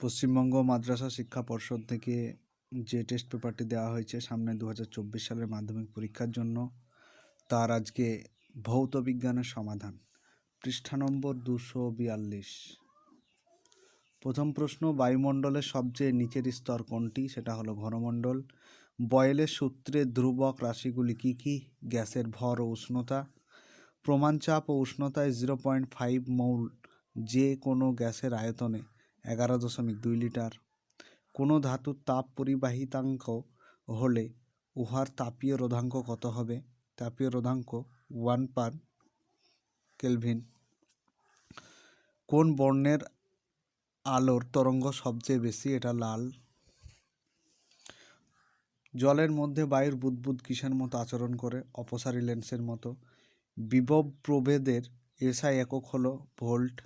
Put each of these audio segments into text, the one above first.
পশ্চিমবঙ্গ মাদ্রাসা শিক্ষা পর্ষদ থেকে যে টেস্ট পেপারটি দেওয়া হয়েছে সামনে দু হাজার চব্বিশ সালের মাধ্যমিক পরীক্ষার জন্য, তার আজকে ভৌত বিজ্ঞানের সমাধান। পৃষ্ঠা নম্বর দুশো বিয়াল্লিশ। প্রথম প্রশ্ন, বায়ুমণ্ডলের সবচেয়ে নিচের স্তর কোনটি? সেটা হলো ঘনমণ্ডল। বয়েলের সূত্রে ধ্রুবক রাশিগুলি কী কী? গ্যাসের ভর ও উষ্ণতা। প্রমাণ চাপ ও উষ্ণতায় জিরো পয়েন্ট ফাইভ মৌল যে কোনো গ্যাসের আয়তনে এগারো দশমিক দুই লিটার। কোনো ধাতুর তাপ পরিবাহিতাঙ্ক হলে উহার তাপীয় রোধাঙ্ক কত হবে? তাপীয় রোধাঙ্ক ওয়ান পার কেলভিন। কোন বর্ণের আলোর তরঙ্গ সবচেয়ে বেশি? এটা লাল। জলের মধ্যে বায়ুর বুদবুদ কিসের মতো আচরণ করে? অপসারী লেন্সের মতো। বিভব প্রভেদের এসআই একক হলো ভোল্ট।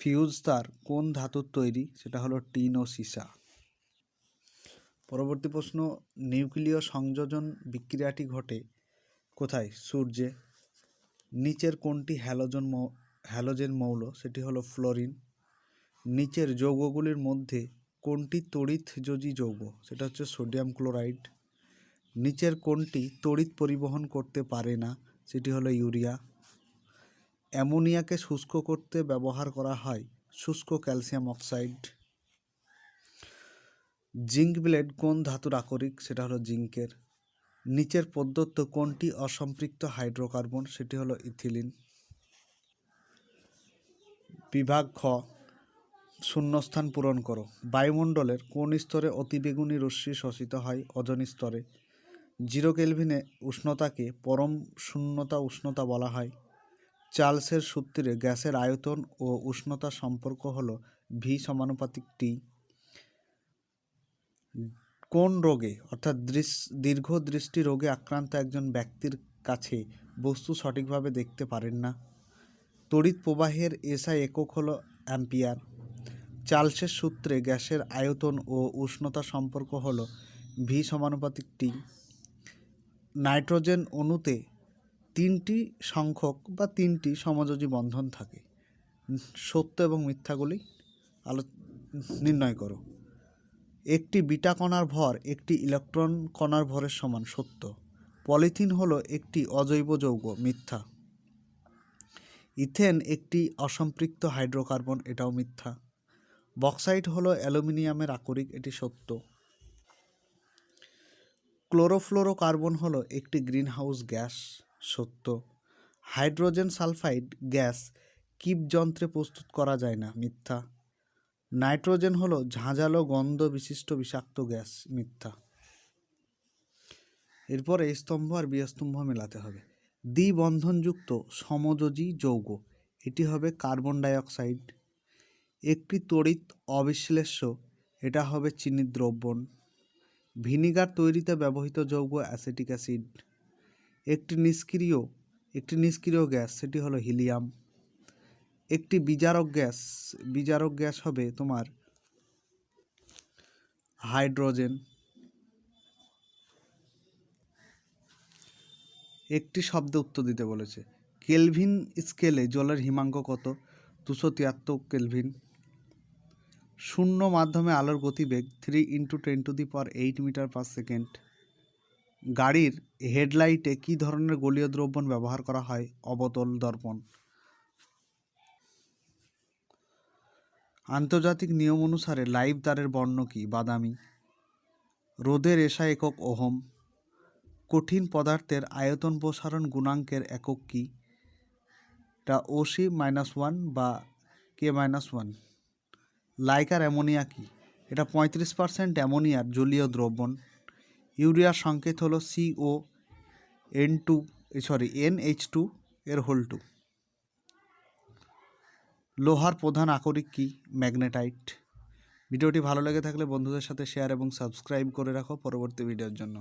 ফিউজ তার কোন ধাতুর তৈরি? সেটা হলো টিন ও সীসা। পরবর্তী প্রশ্ন, নিউক্লিয় সংযোজন বিক্রিয়াটি ঘটে কোথায়? সূর্যে। নিচের কোনটি হ্যালোজেন হ্যালোজেন মৌল? সেটি হলো ফ্লোরিন। নিচের যৌগগুলির মধ্যে কোনটি তড়িৎযোজী যৌগ? সেটা হচ্ছে সোডিয়াম ক্লোরাইড। নিচের কোনটি তড়িৎ পরিবহন করতে পারে না? সেটি হলো ইউরিয়া। অ্যামোনিয়াকে শুষ্ক করতে ব্যবহার করা হয় শুষ্ক ক্যালসিয়াম অক্সাইড। জিঙ্ক ব্লেড কোন ধাতুর আকরিক? সেটা হলো জিঙ্কের। নিচের প্রদত্ত কোনটি অসম্পৃক্ত হাইড্রোকার্বন? সেটি হলো ইথিলিন। বিভাগ খ, শূন্যস্থান পূরণ করো। বায়ুমণ্ডলের কোন স্তরে অতিবেগুনি রশ্মি শোষিত হয়? ওজোন স্তরে। জিরো কেলভিনে উষ্ণতাকে পরম শূন্যতা উষ্ণতা বলা হয়। চার্লসের সূত্রে গ্যাসের আয়তন ও উষ্ণতা সম্পর্ক হল ভি সমানুপাতিক টি কোন রোগে, অর্থাৎ দীর্ঘ দৃষ্টি রোগে আক্রান্ত একজন ব্যক্তির কাছে বস্তু সঠিকভাবে দেখতে পারেন না। তড়িৎ প্রবাহের এসআই একক হলো অ্যাম্পিয়ার। চার্লসের সূত্রে গ্যাসের আয়তন ও উষ্ণতা সম্পর্ক হলো ভি সমানুপাতিক টি নাইট্রোজেন অণুতে তিনটি সংখ্যক বা তিনটি সমযোজী বন্ধন থাকে। সত্য এবং মিথ্যাগুলি আলো নির্ণয় করো। একটি বিটা কণার ভর একটি ইলেকট্রন কণার ভরের সমান সত্য। পলিথিন হলো একটি অজৈব যৌগ, মিথ্যা। ইথেন একটি অসম্পৃক্ত হাইড্রোকার্বন, এটাও মিথ্যা। বক্সাইট হলো অ্যালুমিনিয়ামের আকরিক, এটি সত্য। ক্লোরোফ্লোরোকার্বন হলো একটি গ্রিনহাউস গ্যাস। সত্য। হাইড্রোজেন সালফাইড গ্যাস কিপ যন্ত্রে প্রস্তুত করা যায় না, মিথ্যা। নাইট্রোজেন হলো ঝাঁঝালো গন্ধ বিশিষ্ট বিষাক্ত গ্যাস, মিথ্যা। এরপরে স্তম্ভ আর বি স্তম্ভ মেলাতে হবে। দ্বিবন্ধনযুক্ত সমযোজী যৌগ, এটি হবে কার্বন ডাইঅক্সাইড। একটি তড়িৎ অবিশ্লেষ্য, এটা হবে চিনির দ্রবণ। ভিনিগার তৈরিতে ব্যবহৃত যৌগ অ্যাসিটিক অ্যাসিড। একটি নিষ্ক্রিয় একটি নিষ্ক্রিয় গ্যাস, সেটি হলো হিলিয়াম। একটি বিজারক গ্যাস বিজারক গ্যাস হবে তোমার হাইড্রোজেন। একটি শব্দে উত্তর দিতে বলেছে, কেলভিন স্কেলে জলের হিমাঙ্ক কত? দুশো তিয়াত্তর কেলভিন। শূন্য মাধ্যমে আলোর গতিবেগ three into ten to the power eight metre per second গাড়ির হেডলাইটে কী ধরনের গলীয় দ্রবণ ব্যবহার করা হয়? অবতল দর্পণ। আন্তর্জাতিক নিয়ম অনুসারে লাইভ তারের বর্ণ কি? বাদামি। রোদের এসা একক ওহম। কঠিন পদার্থের আয়তন প্রসারণ গুণাঙ্কের একক কি? টা ওসি মাইনাস ওয়ান বা K minus one. Liquor ammonia কি? এটা পঁয়ত্রিশ পার্সেন্ট অ্যামোনিয়ার জলীয় দ্রবণ ইউরিয়ার সংকেত হলো CO N two sorry N H two এর হোল টু লোহার প্রধান আকরিক কি? ম্যাগনেটাইট। ভিডিওটি ভালো লেগে থাকলে বন্ধুদের সাথে শেয়ার এবং সাবস্ক্রাইব করে রাখো পরবর্তী ভিডিওর জন্য।